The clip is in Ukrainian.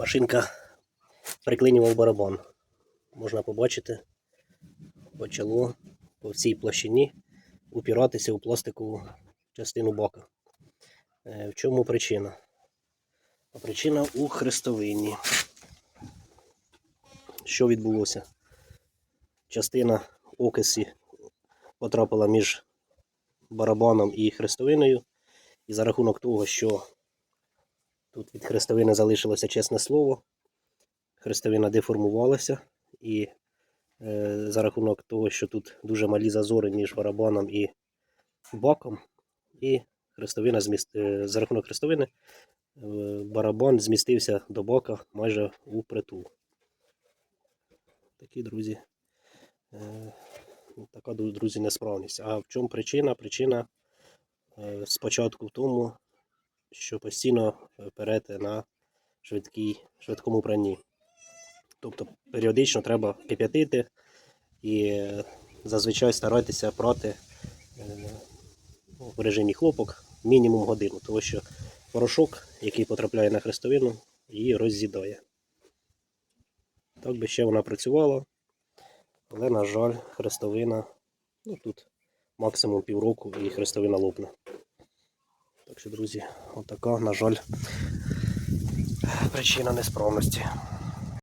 машинка приклинював барабан. Можна побачити, почало по всій площині упиратися у пластикову частину бака. Е, В чому причина? А причина у хрестовині. Що відбулося? Частина окисі потрапила між барабаном і хрестовиною, і за рахунок того, що тут від хрестовини залишилося чесне слово, хрестовина деформувалася, і е, за рахунок того, що тут дуже малі зазори між барабаном і баком, і хрестовина зміст... е, за рахунок хрестовини е, барабан змістився до бака майже у притул. Такі друзі. Е, така, друзі, несправність. А в чому причина? Причина е, спочатку в тому, що постійно е, перете на швидкій, швидкому пранні. Тобто періодично треба кип'ятити і е, зазвичай старайтеся прати е, ну, в режимі хлопок мінімум годину, тому що порошок, який потрапляє на хрестовину, її роз'їдає. Так би ще вона працювала, але, на жаль, хрестовина, ну тут максимум півроку і хрестовина лопне. Що, друзі, отака, на жаль, причина несправності.